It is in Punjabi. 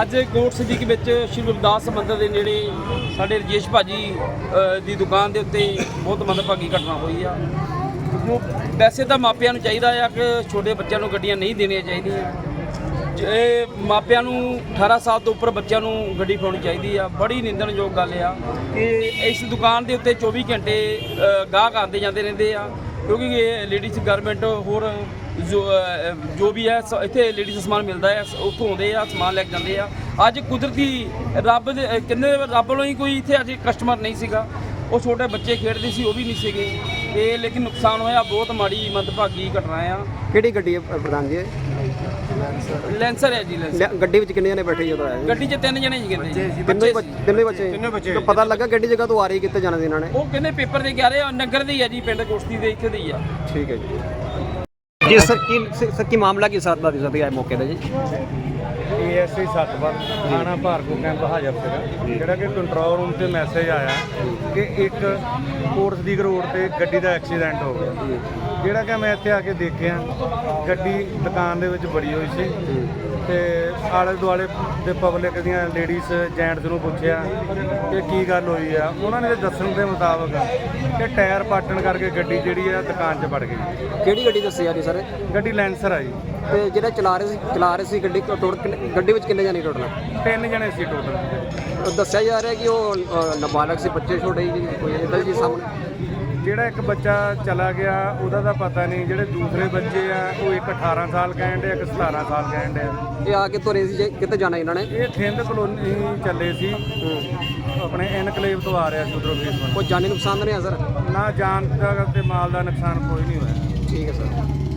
ਅੱਜ ਕੋਟ ਸਦੀਕ ਵਿੱਚ ਸ਼੍ਰੀ ਗੁਰਦਾਸ ਮੰਦਰ ਦੇ ਨੇੜੇ ਸਾਡੇ ਰਜੇਸ਼ ਭਾਜੀ ਅ, ਦੀ ਦੁਕਾਨ ਦੇ ਉੱਤੇ ਬਹੁਤ ਮੰਦਭਾਗੀ ਘਟਨਾ ਹੋਈ ਆ। ਜੋ ਵੈਸੇ ਤਾਂ ਮਾਪਿਆਂ ਨੂੰ ਚਾਹੀਦਾ ਆ ਕਿ ਛੋਟੇ ਬੱਚਿਆਂ ਨੂੰ ਗੱਡੀਆਂ ਨਹੀਂ ਦੇਣੀਆਂ ਚਾਹੀਦੀਆਂ। ਜੇ ਮਾਪਿਆਂ ਨੂੰ 18 ਸਾਲ ਤੋਂ ਉੱਪਰ ਬੱਚਿਆਂ ਨੂੰ ਗੱਡੀ ਫੜਾਉਣੀ ਚਾਹੀਦੀ ਆ। ਬੜੀ ਨਿੰਦਣਯੋਗ ਗੱਲ ਆ ਕਿ ਇਸ ਦੁਕਾਨ ਦੇ ਉੱਤੇ 24 ਘੰਟੇ ਗਾਹਕ ਆਉਂਦੇ ਜਾਂਦੇ ਰਹਿੰਦੇ ਆ। ਕਿਉਂਕਿ ਇਹ ਲੇਡੀਜ਼ ਗਾਰਮੈਂਟ ਹੋਰ ਜੋ ਅ, ਜੋ ਵੀ ਹੈ ਸ- ਇੱਥੇ ਲੇਡੀਜ਼ ਸਮਾਨ ਮਿਲਦਾ ਹੈ ਸ- ਉੱਥੋਂ ਆਉਂਦੇ ਆ ਸਮਾਨ ਲੈ ਕੇ ਜਾਂਦੇ ਆ। ਅੱਜ ਕੁਦਰਤੀ ਰੱਬ ਦੇ ਅ, ਕਿੰਨੇ ਰੱਬ ਵੱਲੋਂ ਹੀ ਕੋਈ ਇੱਥੇ ਅੱਜ ਕਸਟਮਰ ਨਹੀਂ ਸੀਗਾ। ਉਹ ਛੋਟੇ ਬੱਚੇ ਖੇਡਦੇ ਸੀ ਉਹ ਵੀ ਨਹੀਂ ਸੀਗੇ। ਤੇ ਲੇਕਿਨ ਨੁਕਸਾਨ ਹੋਇਆ ਬਹੁਤ ਮਾੜੀ ਮੰਦਭਾਗੀ ਘਟਨਾ ਆ। ਕਿਹੜੀ ਗੱਡੀ ਹੈ ਅ, ਪ੍ਰਧਾਨ ਜੀ? ਇਹ? ਲੈਂਸਰ ਹੈ ਜੀ ਲੈਂਸਰ। ਲੈ- ਗੱਡੀ ਵਿੱਚ ਕਿੰਨੇ ਜਣੇ ਬੈਠੇ ਜਦੋਂ ਆਏ ਗੱਡੀ 'ਚ ਤਿੰਨ ਜਣੇ ਸੀ ਕਹਿੰਦੇ ਤਿੰਨੇ ਹੀ ਬੱਚੇ ਬੱਚੇ ਤਿੰਨੇ ਹੀ ਬੱਚੇ। ਤਿੰਨੇ ਬੱਚੇ ਪਤਾ ਲੱਗਾ ਕਿਹੜੀ ਜਗ੍ਹਾ ਤੋਂ ਆ ਰਹੀ ਕਿੱਥੇ ਜਾਣਾ ਸੀ ਇਹਨਾਂ ਨੇ? ਉਹ ਕਹਿੰਦੇ ਪੇਪਰ ਦੇ ਕੇ ਆ ਰਹੇ ਆ ਨਗਰ ਦੇ ਹੀ ਆ ਜੀ ਪਿੰਡ ਕੋਸ਼ਤੀ ਦੇ ਇੱਥੇ ਦੇ ਹੀ ਆ। ਠੀਕ ਹੈ ਜੀ। ਜੀ ਸਰ ਕੀ ਸਰ ਕੀ ਮਾਮਲਾ ਕੀ ਸਾਥ ਦਾ ਦਿਸਦਾ ਹੈ ਮੌਕੇ ਤੇ ਜੀ? ਏਐਸਆਈ ਸਤਵਰ ਥਾਣਾ ਭਾਰਗੋ ਕੈਂਪ ਹਾਜਰ ਸੀਗਾ ਜਿਹੜਾ ਕਿ ਕੰਟਰੋਲ ਰੂਮ ਤੇ ਮੈਸੇਜ ਆਇਆ ਕਿ ਇੱਕ ਕੋਰਸ ਦੀ ਰੋਡ ਤੇ ਗੱਡੀ ਦਾ ਐਕਸੀਡੈਂਟ ਹੋ ਗਿਆ। ਜਿਹੜਾ ਕਿ ਮੈਂ ਇੱਥੇ ਆ ਕੇ ਦੇਖਿਆ ਗੱਡੀ ਦੁਕਾਨ ਦੇ ਵਿੱਚ ਬੜੀ ਹੋਈ ਸੀ। ਤੇ ਆਲੇ ਦੁਆਲੇ ਦੇ ਪਬਲਿਕ ਦੀਆਂ ਲੇਡੀਜ਼ ਜੈਂਟਸ ਨੂੰ ਪੁੱਛਿਆ ਕਿ ਕੀ ਗੱਲ ਹੋਈ ਆ। ਉਹਨਾਂ ਨੇ ਦੱਸਣ ਦੇ ਮੁਤਾਬਕ ਕਿ ਟਾਇਰ ਪਾਟਣ ਕਰਕੇ ਗੱਡੀ ਜਿਹੜੀ ਆ ਦੁਕਾਨ 'ਚ ਵੜ ਗਈ। ਕਿਹੜੀ ਗੱਡੀ ਦੱਸੀ ਜਾ ਰਹੀ ਸਰ? ਗੱਡੀ ਲੈਂਸਰ ਆ ਜੀ। ਤੇ ਜਿਹੜਾ ਚਲਾ ਰਹੇ ਸੀ ਚਲਾ ਰਹੇ ਸੀ ਗੱਡੀ ਟੋਟਲ ਕਿੰਨੇ- ਗੱਡੀ ਵਿੱਚ ਕਿੰਨੇ ਜਣੇ ਟੋਟਲ ਤਿੰਨ ਜਣੇ ਸੀ ਟੋਟਲ ਦੱਸਿਆ ਜਾ ਰਿਹਾ ਕਿ ਉਹ ਅ, ਨਾਬਾਲਗ ਸੀ ਬੱਚੇ ਛੋਟੇ ਜੀ ਕੋਈ ਇਦਾਂ ਦੀ ਸਾਹਮਣੇ? ਜਿਹੜਾ ਇੱਕ ਬੱਚਾ ਚਲਾ ਗਿਆ ਉਹਦਾ ਤਾਂ ਪਤਾ ਨਹੀਂ ਜਿਹੜੇ ਦੂਸਰੇ ਬੱਚੇ ਆ ਉਹ ਇੱਕ 18 ਸਾਲ ਕਹਿਣ ਦੇ ਇੱਕ 17 ਸਾਲ ਕਹਿਣ ਦੇ ਇਹ ਆ ਕੇ ਤੁਰੇ ਸੀ ਜੇ ਕਿੱਥੇ ਜਾਣਾ ਇਹਨਾਂ ਨੇ? ਇਹ ਥਿੰਦ ਕਲੋਨੀ ਚੱਲੇ ਸੀ। ਆਪਣੇ ਇਨਕਲੇਵ ਤੋਂ ਆ ਰਿਹਾ ਸੀ ਉਧਰੋਂ ਫੇਸਬੁੱਕ ਕੋਈ ਜਾਨੀ ਨੁਕਸਾਨ ਤਾਂ ਨਹੀਂ ਆ ਸਰ? ਨਾ ਜਾਨ ਦਾ ਤੇ ਮਾਲ ਦਾ ਨੁਕਸਾਨ ਕੋਈ ਨਹੀਂ ਹੋਇਆ। ਠੀਕ ਹੈ ਸਰ।